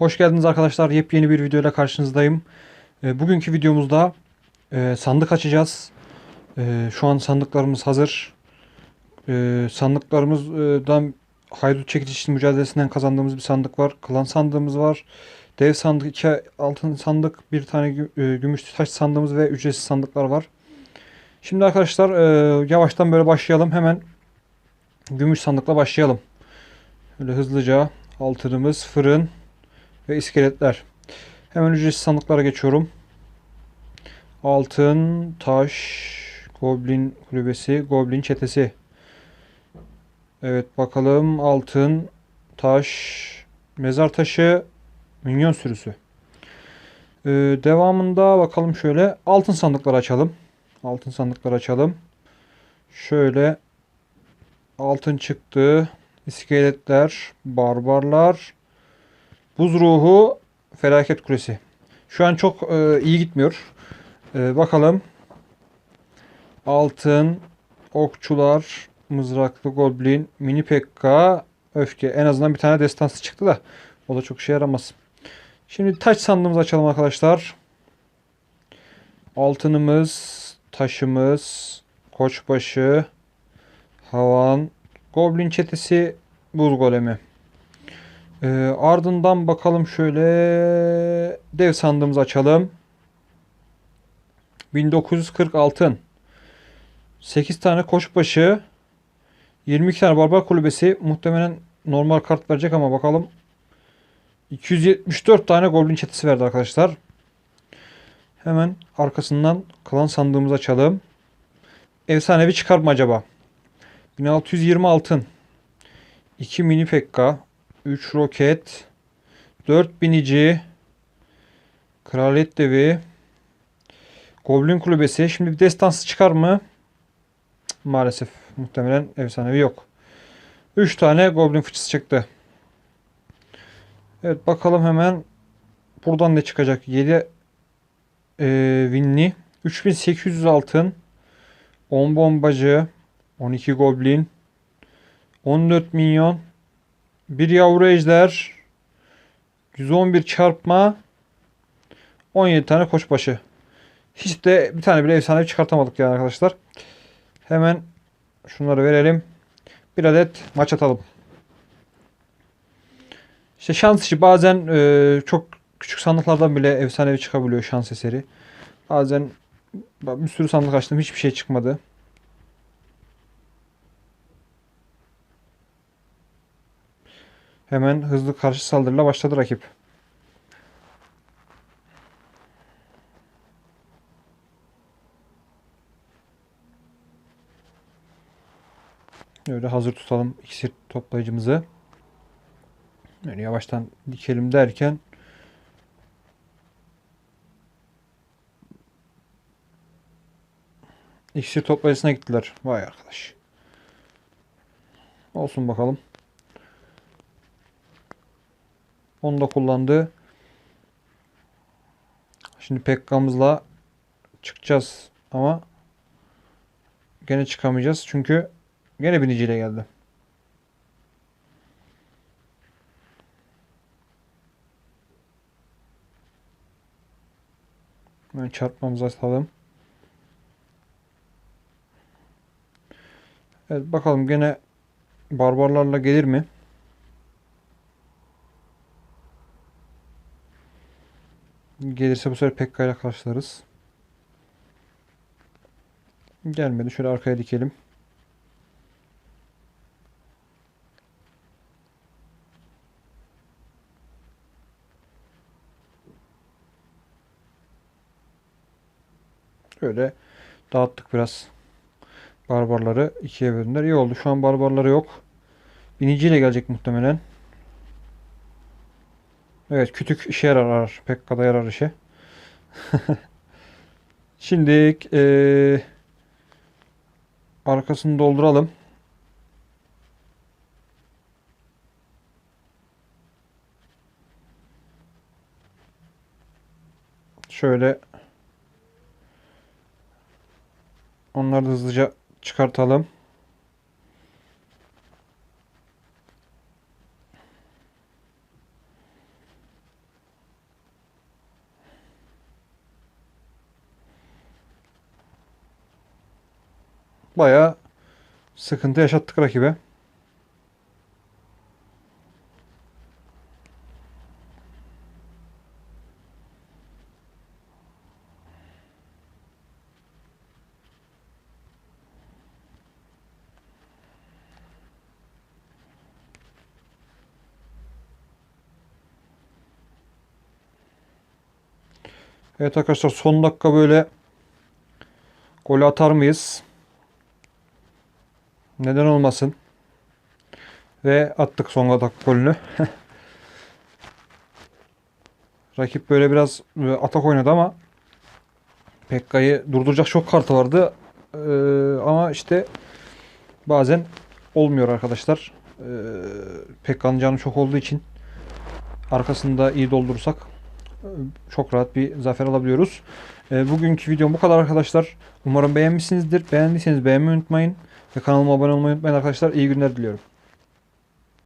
Hoş geldiniz arkadaşlar. Yepyeni bir videoyla karşınızdayım. E, bugünkü videomuzda e, sandık açacağız. E, şu an sandıklarımız hazır. E, sandıklarımızdan haydut çekiç mücadelesinden kazandığımız bir sandık var. Klan sandığımız var. Dev sandık, iki altın sandık, bir tane e, gümüş taş sandığımız ve ücretsiz sandıklar var. Şimdi arkadaşlar e, yavaştan böyle başlayalım. Hemen gümüş sandıkla başlayalım. Böyle hızlıca altınımız, fırın ve iskeletler. Hemen ücretsiz sandıklara geçiyorum. Altın, taş, goblin kulübesi, goblin çetesi. Evet bakalım altın, taş, mezar taşı, minyon sürüsü. Ee, devamında bakalım şöyle altın sandıkları açalım. Altın sandıkları açalım. Şöyle altın çıktı. İskeletler, barbarlar, buz ruhu, felaket kulesi. Şu an çok e, iyi gitmiyor. E, bakalım. Altın, okçular, mızraklı goblin, mini pekka, öfke. En azından bir tane destansı çıktı da. O da çok işe yaramaz. Şimdi taş sandığımızı açalım arkadaşlar. Altınımız, taşımız, koçbaşı, havan, goblin çetesi, buz golemi. Ee, ardından bakalım şöyle dev sandığımızı açalım. 1940 altın. 8 tane koçbaşı. 22 tane barbar kulübesi. Muhtemelen normal kart verecek ama bakalım. 274 tane goblin çetesi verdi arkadaşlar. Hemen arkasından kalan sandığımızı açalım. Efsanevi çıkar mı acaba? 1620 altın. 2 mini pekka. 3 roket. 4 binici. Kraliyet devi. Goblin kulübesi. Şimdi bir destansı çıkar mı? Maalesef. Muhtemelen efsanevi yok. 3 tane goblin fıçısı çıktı. Evet bakalım hemen buradan ne çıkacak? 7 e, winli. 3800 altın. 10 bombacı. 12 goblin. 14 milyon. Bir yavru ejder. 111 çarpma. 17 tane koçbaşı. Hiç de bir tane bile efsane çıkartamadık yani arkadaşlar. Hemen şunları verelim. Bir adet maç atalım. İşte şans işi bazen e, çok küçük sandıklardan bile efsanevi çıkabiliyor şans eseri. Bazen bir sürü sandık açtım hiçbir şey çıkmadı. Hemen hızlı karşı saldırıyla başladı rakip. Öyle hazır tutalım iksir toplayıcımızı. Böyle yavaştan dikelim derken iksir toplayıcısına gittiler. Vay arkadaş. Olsun bakalım. Onu da kullandı. Şimdi Pekka'mızla çıkacağız ama gene çıkamayacağız çünkü gene biniciyle geldi. Hemen çarpmamızı atalım. Evet bakalım gene barbarlarla gelir mi? Gelirse bu sefer Pekka ile karşılarız. Gelmedi. Şöyle arkaya dikelim. Öyle dağıttık biraz. Barbarları ikiye böldüler. İyi oldu. Şu an barbarları yok. Biniciyle gelecek muhtemelen. Evet kütük işe yarar. arar. Pekka'da yarar işe. Şimdi eee arkasını dolduralım. Şöyle onları hızlıca çıkartalım. Bayağı sıkıntı yaşattık rakibe. Evet arkadaşlar son dakika böyle gol atar mıyız? Neden olmasın? Ve attık son dakika golünü. Rakip böyle biraz e, atak oynadı ama Pekka'yı durduracak çok kartı vardı. Ee, ama işte bazen olmuyor arkadaşlar. Ee, Pekka'nın canı çok olduğu için arkasında iyi doldurursak e, çok rahat bir zafer alabiliyoruz. E, bugünkü videom bu kadar arkadaşlar. Umarım beğenmişsinizdir. Beğendiyseniz beğenmeyi unutmayın. Ve kanalıma abone olmayı unutmayın arkadaşlar. İyi günler diliyorum.